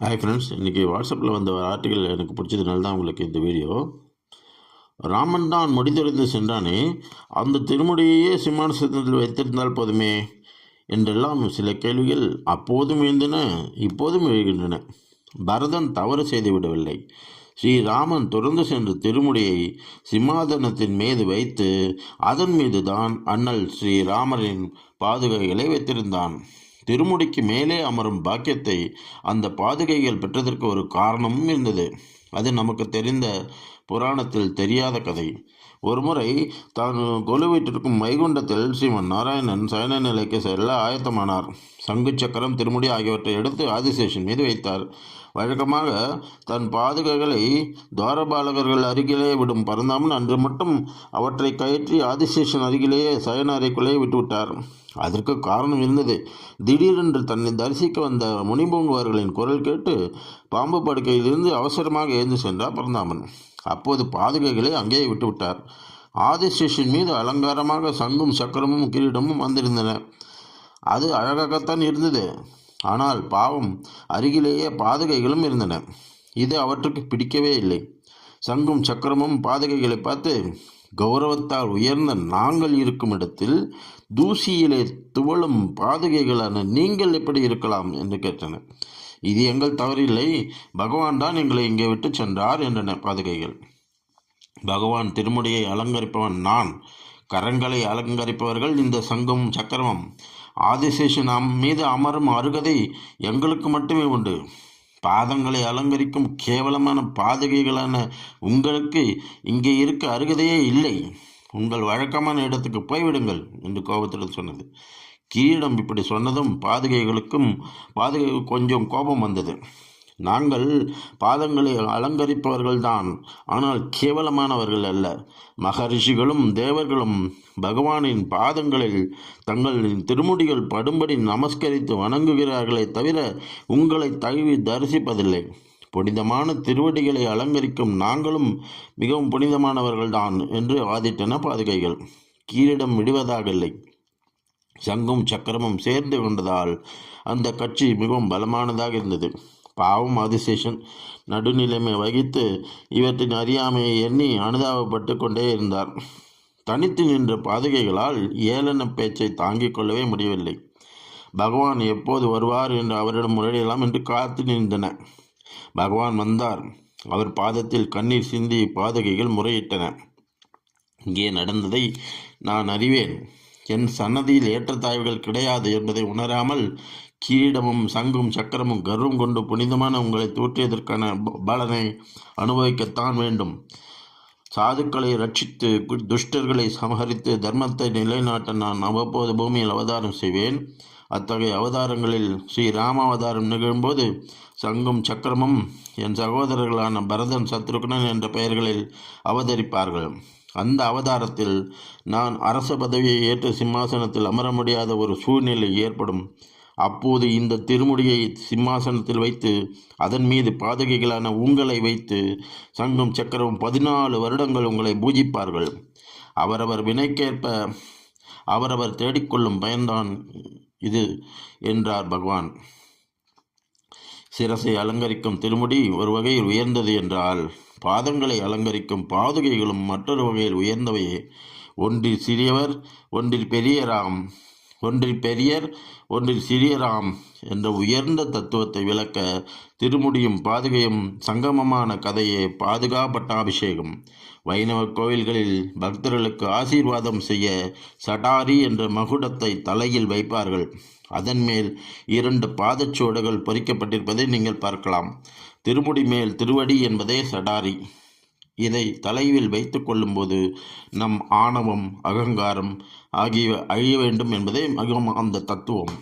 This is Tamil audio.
ஹாய் ஃப்ரெண்ட்ஸ் இன்றைக்கி வாட்ஸ்அப்பில் வந்த ஆர்டிக்கல் எனக்கு பிடிச்சதுனால தான் உங்களுக்கு இந்த வீடியோ ராமன் தான் முடிதொழிந்து சென்றானே. அந்த திருமுடியையே சிம்மாசனத்தில் வைத்திருந்தால் போதுமே என்றெல்லாம் சில கேள்விகள் அப்போதும் எழுந்தன இப்போதும் எழுகின்றன. பரதன் தவறு செய்துவிடவில்லை ஸ்ரீராமன் தொடர்ந்து சென்ற திருமுடியை சிம்மாதனத்தின் மீது வைத்து அதன் மீது தான் அண்ணல் ஸ்ரீராமரின் பாதுகைகளை வைத்திருந்தான். திருமுடிக்கு மேலே அமரும் பாக்கியத்தை அந்த பாதுகைகள் பெற்றதற்கு ஒரு காரணமும் இருந்தது. அது நமக்கு தெரிந்த புராணத்தில் தெரியாத கதை. ஒருமுறை தான் கொலுவிட்டிருக்கும் வைகுண்டத்தில் ஸ்ரீமன் நாராயணன் சயன நிலைக்கு செல்ல ஆயத்தமானார். சங்கு சக்கரம் திருமுடி ஆகியவற்றை எடுத்து ஆதிசேஷன் மீது வைத்தார். வழக்கமாக தன் பாதுகைகளை துவாரபாலகர்கள் அருகிலே விடும் பரந்தாமன் அன்று மட்டும் அவற்றை கயற்றி ஆதிசேஷன் அருகிலேயே சயன அறைக்குள்ளே விட்டுவிட்டார். அதற்கு காரணம் இருந்தது. திடீரென்று தன்னை தரிசிக்க வந்த முனிபூங்குவார்களின் குரல் கேட்டு பாம்பு படுக்கையிலிருந்து அவசரமாக எழுந்து சென்றார் பரந்தாமன். அப்போது பாதுகைகளை அங்கேயே விட்டுவிட்டார். ஆதிசேஷன் மீது அலங்காரமாக சங்கும் சக்கரமும் கிரீடமும் வந்திருந்தன. அது அழகாகத்தான் இருந்தது. ஆனால் பாவம் அருகிலேயே பாதுகைகளும் இருந்தன. இது அவற்றுக்கு பிடிக்கவே இல்லை. சங்கும் சக்கரமும் பாதுகைகளை பார்த்து கௌரவத்தால் உயர்ந்த நாங்கள் இருக்கும் இடத்தில் தூசியிலே துவளும் பாதுகைகளான நீங்கள் எப்படி இருக்கலாம் என்று கேட்டன இது எங்கள் தவறில்லை. பகவான் தான் எங்களை இங்கே விட்டு சென்றார் என்றன பாதுகைகள். பகவான் திருமுடியை அலங்கரிப்பவன் நான். கரங்களை அலங்கரிப்பவர்கள் இந்த சங்கம் சக்கரமும். ஆதிசேஷன் நம் மீது அமரும் அருகதை எங்களுக்கு மட்டுமே உண்டு. பாதங்களை அலங்கரிக்கும் கேவலமான பாதகைகளான உங்களுக்கு இங்கே இருக்க அருகதையே இல்லை. உங்கள் வழக்கமான இடத்துக்கு போய்விடுங்கள் என்று கோபத்துடன் சொன்னது. கிரீடம் இப்படி சொன்னதும் பாதுகைகளுக்கும் பாதுகை கொஞ்சம் கோபம் வந்தது. நாங்கள் பாதங்களை அலங்கரிப்பவர்கள்தான் ஆனால் கேவலமானவர்கள் அல்ல. மகரிஷிகளும் தேவர்களும் பகவானின் பாதங்களில் தங்களின் திருமுடிகள் படும்படி நமஸ்கரித்து வணங்குகிறார்களே தவிர உங்களை தழுவி தரிசிப்பதில்லை. புனிதமான திருவடிகளை அலங்கரிக்கும் நாங்களும் மிகவும் புனிதமானவர்கள்தான் என்று வாதிட்டன பாதுகைகள். கீரிடம் விடுவதாக இல்லை சங்கும் சக்கரமும் சேர்ந்து கொண்டதால் அந்த கட்சி மிகவும் பலமானதாக இருந்தது. பாவம் ஆதிசேஷன் நடுநிலைமை வகித்து இவற்றின் அறியாமையை எண்ணி அனுதாபப்பட்டு கொண்டே இருந்தார். தனித்து நின்ற பாதுகைகளால் ஏளன பேச்சை தாங்கிக் கொள்ளவே முடியவில்லை. பகவான் எப்போது வருவார் என்று அவரிடம் முறையிடலாம் என்று காத்து நின்றன. பகவான் வந்தார். அவர் பாதத்தில் கண்ணீர் சிந்தி பாதுகைகள் முறையிட்டன. இங்கே நடந்ததை நான் அறிவேன். என் சன்னதியில் ஏற்றத்தாய்வுகள் கிடையாது என்பதை உணராமல் கிரீடமும் சங்கும் சக்கரமும் கர்வம் கொண்டு புனிதமான உங்களை தூற்றியதற்கான பலனை அனுபவிக்கத்தான் வேண்டும். சாதுக்களை ரட்சித்து துஷ்டர்களை சமகரித்து தர்மத்தை நிலைநாட்ட நான் அவ்வப்போது பூமியில் அவதாரம் செய்வேன். அத்தகைய அவதாரங்களில் ஸ்ரீ ராமாவதாரம் நிகழும்போது சங்கும் சக்கரமும் என் சகோதரர்களான பரதன் சத்ருக்னன் என்ற பெயர்களில் அவதரிப்பார்கள். அந்த அவதாரத்தில் நான் அரச பதவியை ஏற்று சிம்மாசனத்தில் அமர முடியாத ஒரு சூழ்நிலை ஏற்படும். அப்போது இந்த திருமுடியை சிம்மாசனத்தில் வைத்து அதன் மீது பாதகைகளான உங்களை வைத்து சங்கம் சக்கரமும் பதினாலு வருடங்கள் உங்களை பூஜிப்பார்கள். அவரவர் வினைக்கேற்ப அவரவர் தேடிக்கொள்ளும் பயன்தான் இது என்றார் பகவான். சிரசை அலங்கரிக்கும் திருமுடி ஒரு வகையில் உயர்ந்தது என்றால் பாதங்களை அலங்கரிக்கும் பாதுகைகளும் மற்றொரு வகையில் உயர்ந்தவையே. ஒன்றில் சிறியவர் ஒன்றில் பெரியராம் ஒன்றில் பெரியர் ஒன்றில் சிறியராம் என்ற உயர்ந்த தத்துவத்தை விளக்க திருமுடியும் பாதுகையும் சங்கமமான கதையே பாதுகா பட்டாபிஷேகம் வைணவ கோவில்களில் பக்தர்களுக்கு ஆசீர்வாதம் செய்ய சடாரி என்ற மகுடத்தை தலையில் வைப்பார்கள். அதன் மேல் இரண்டு பாதச்சுவடுகள் பொறிக்கப்பட்டிருப்பதை நீங்கள் பார்க்கலாம். திருமுடி மேல் திருவடி என்பதே சடாரி. இதை தலைவில் வைத்து கொள்ளும்போது நம் ஆணவம் அகங்காரம் ஆகியவை அழிய வேண்டும் என்பதே மிகவும் அந்த தத்துவம்.